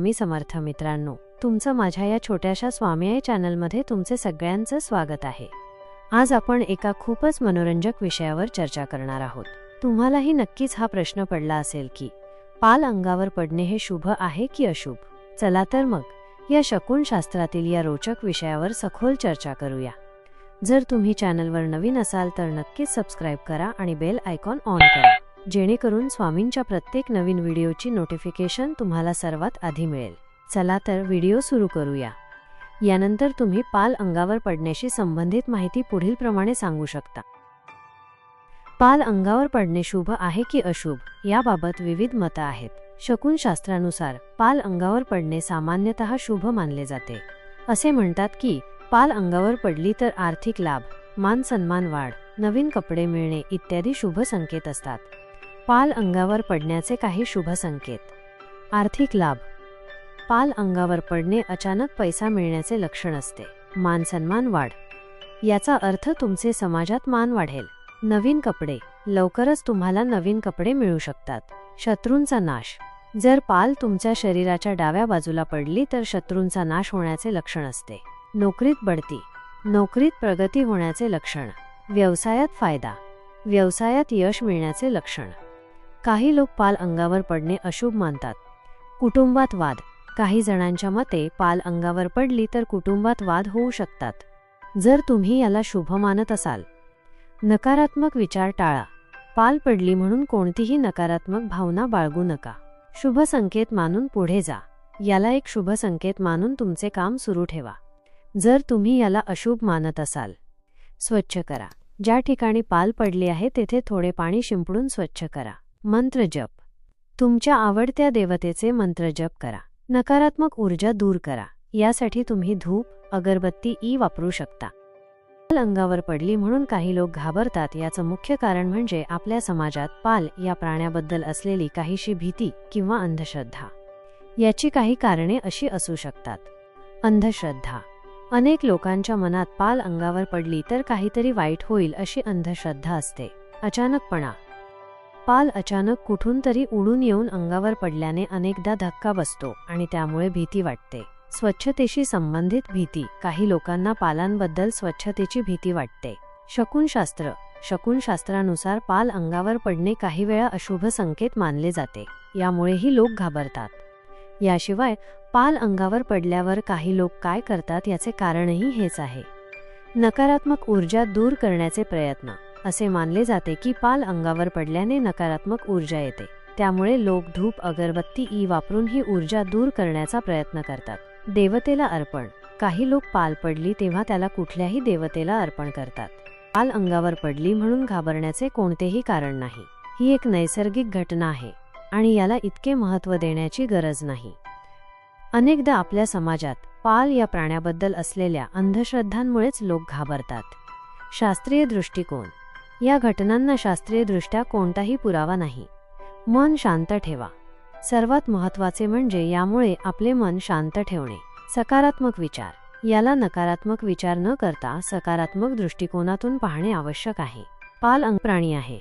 मी समर्थ मित्रांनो तुमचं माझ्या या छोट्याशा स्वामी चॅनलमध्ये तुमचे सगळ्यांचं स्वागत आहे. आज आपण एका खूपच मनोरंजक विषयावर चर्चा करणार आहोत. तुम्हालाही नक्कीच हा प्रश्न पडला असेल की पाल अंगावर पडणे हे शुभ आहे की अशुभ? चला तर मग या शकुन शास्त्रातील या रोचक विषयावर सखोल चर्चा करूया. जर तुम्ही चॅनलवर नवीन असाल तर नक्कीच सबस्क्राईब करा आणि बेल आयकॉन ऑन करा. जेणेकरून स्वामींच्या प्रत्येक नवीन व्हिडिओची नोटिफिकेशन तुम्हाला सर्वात आधी मिळेल. चला तर व्हिडिओ सुरू करूया. यानंतर तुम्ही पाल अंगावर पडण्याशी संबंधित माहिती पुढील प्रमाणे सांगू शकता. पाल अंगावर पडणे शुभ आहे की अशुभ? याबाबत विविध मतं आहेत. शकुन शास्त्रानुसार पाल अंगावर पडणे सामान्यतः शुभ मानले जाते. असे म्हणतात की पाल अंगावर पडली तर आर्थिक लाभ मान सन्मान वाढ नवीन कपडे मिळणे इत्यादी शुभ संकेत असतात. पाल अंगावर पडण्याचे काही शुभ संकेत. आर्थिक लाभ. पाल अंगावर पडणे अचानक पैसा मिळण्याचे लक्षण असते. मान सन्मान वाढ. याचा अर्थ तुमचे समाजात मान वाढेल. नवीन कपडे. लवकरच तुम्हाला नवीन कपडे मिळू शकतात. शत्रूंचा नाश. जर पाल तुमच्या शरीराच्या डाव्या बाजूला पडली तर शत्रूंचा नाश होण्याचे लक्षण असते. नोकरीत बढती. नोकरीत प्रगती होण्याचे लक्षण. व्यवसायात फायदा. व्यवसायात यश मिळण्याचे लक्षण. काही लोक पाल अंगावर पडणे अशुभ मानतात. कुटुंबात वाद. काही जणांच्या मते पाल अंगावर पडली तर कुटुंबात वाद होऊ शकतात. जर तुम्ही याला शुभ मानत असाल. नकारात्मक विचार टाळा. पाल पडली म्हणून कोणतीही नकारात्मक भावना बाळगू नका. शुभ संकेत मानून पुढे जा. याला एक शुभ संकेत मानून तुमचे काम सुरू ठेवा. जर तुम्ही याला अशुभ मानत असाल. स्वच्छ करा. ज्या ठिकाणी पाल पडली आहे तेथे थोडे पाणी शिंपडून स्वच्छ करा. मंत्र जप. तुमच्या आवडत्या देवतेचे मंत्र जप करा. नकारात्मक ऊर्जा दूर करा. यासाठी तुम्ही धूप अगरबत्ती ई वापरू शकता. पाल अंगावर पडली म्हणून काही लोक घाबरतात याचं मुख्य कारण म्हणजे आपल्या समाजात पाल या प्राण्याबद्दल असलेली काहीशी भीती किंवा अंधश्रद्धा. याची काही कारणे अशी असू शकतात. अंधश्रद्धा. अनेक लोकांच्या मनात पाल अंगावर पडली तर काहीतरी वाईट होईल अशी अंधश्रद्धा असते. अचानकपणा. पाल अचानक कुठून तरी उडून येऊन अंगावर पडल्याने अनेकदा धक्का बसतो आणि त्यामुळे भीती वाटते. स्वच्छतेशी संबंधित भीती. काही लोकांना पालांबद्दल स्वच्छतेची भीती वाटते. शकुनशास्त्र शकुनशास्त्रानुसार पाल अंगावर पडणे काही वेळा अशुभ संकेत मानले जाते. यामुळेही लोक घाबरतात. याशिवाय पाल अंगावर पडल्यावर काही लोक काय करतात याचे कारणही हेच आहे. नकारात्मक ऊर्जा दूर करण्याचे प्रयत्न. असे मानले जाते की पाल अंगावर पडल्याने नकारात्मक ऊर्जा येते. त्यामुळे लोक धूप अगरबत्ती ई वापरून ही ऊर्जा दूर करण्याचा प्रयत्न करतात. देवतेला अर्पण. काही लोक पाल पडली तेव्हा त्याला कुठल्याही देवतेला अर्पण करतात. पाल अंगावर पडली म्हणून घाबरण्याचे कोणतेही कारण नाही. ही एक नैसर्गिक घटना आहे आणि याला इतके महत्त्व देण्याची गरज नाही. अनेकदा आपल्या समाजात पाल या प्राण्याबद्दल असलेल्या अंधश्रद्धांमुळेच लोक घाबरतात. शास्त्रीय दृष्टिकोन. या घटनांना शास्त्रीयदृष्ट्या कोणताही पुरावा नाही. मन शांत ठेवा. सर्वात महत्त्वाचे म्हणजे यामुळे आपले मन शांत ठेवणे. सकारात्मक विचार. याला नकारात्मक विचार न करता सकारात्मक दृष्टिकोनातून पाहणे आवश्यक आहे. पाल अंग प्राणी आहे.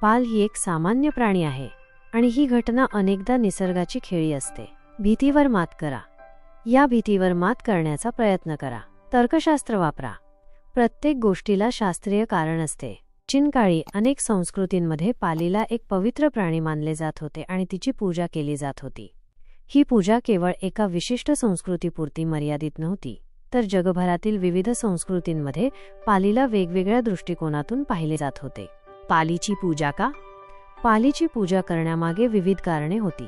पाल ही एक सामान्य प्राणी आहे आणि ही घटना अनेकदा निसर्गाची खेळी असते. भीतीवर मात करा. या भीतीवर मात करण्याचा प्रयत्न करा. तर्कशास्त्र वापरा. प्रत्येक गोष्टीला शास्त्रीय कारण असते. प्राचीन काळी अनेक संस्कृतींमध्ये पालीला एक पवित्र प्राणी मानले जात होते आणि तिची पूजा केली जात होती. ही पूजा केवळ एका विशिष्ट संस्कृतीपुरती मर्यादित नव्हती तर जगभरातील विविध संस्कृतींमध्ये पालीला वेगवेगळ्या दृष्टिकोनातून पाहिले जात होते. पालीची पूजा का? पालीची पूजा करण्यामागे विविध कारणे होती.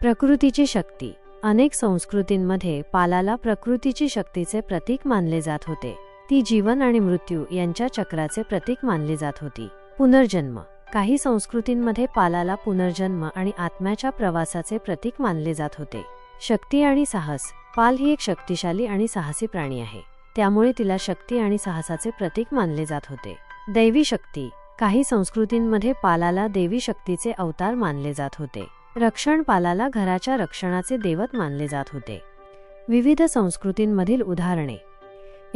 प्रकृतीची शक्ती. अनेक संस्कृतींमध्ये पालाला प्रकृतीची शक्तीचे प्रतीक मानले जात होते. ती जीवन आणि मृत्यू यांच्या चक्राचे प्रतीक मानली जात होती. पुनर्जन्म. काही संस्कृतींमध्ये पालाला पुनर्जन्म आणि आत्म्याच्या प्रवासाचे प्रतीक मानले जात होते. शक्ती आणि साहस. पाल ही एक शक्तिशाली आणि साहसी प्राणी आहे. त्यामुळे तिला शक्ती आणि साहसाचे प्रतीक मानले जात होते. दैवी शक्ती. काही संस्कृतींमध्ये पालाला देवी शक्तीचे अवतार मानले जात होते. रक्षण पालाला घराच्या रक्षणाचे देवत मानले जात होते. विविध संस्कृतींमधील उदाहरणे.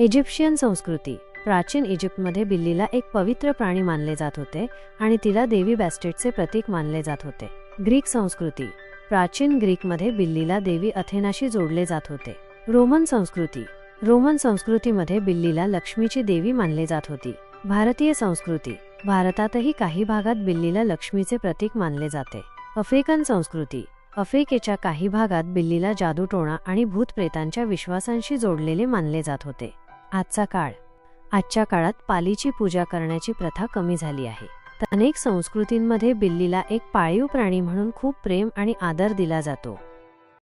इजिप्शियन संस्कृती. प्राचीन इजिप्तमध्ये बिल्लीला एक पवित्र प्राणी मानले जात होते आणि तिला देवी बॅस्टेटचे प्रतीक मानले जात होते. ग्रीक संस्कृती. प्राचीन ग्रीकमध्ये बिल्लीला देवी अथेनाशी जोडले जात होते. रोमन संस्कृती. रोमन संस्कृतीमध्ये बिल्लीला लक्ष्मीची देवी मानले जात होती. भारतीय संस्कृती. भारतातही काही भागात बिल्लीला लक्ष्मीचे प्रतीक मानले जाते. आफ्रिकन संस्कृती. आफ्रिकेच्या काही भागात बिल्लीला जादूटोणा आणि भूतप्रेतांच्या विश्वासांशी जोडलेले मानले जात होते. आजचा काळ. आजच्या काळात पालीची पूजा करण्याची प्रथा कमी झाली आहे. तर अनेक संस्कृतींमध्ये बिल्लीला एक पाळीव प्राणी म्हणून खूप प्रेम आणि आदर दिला जातो.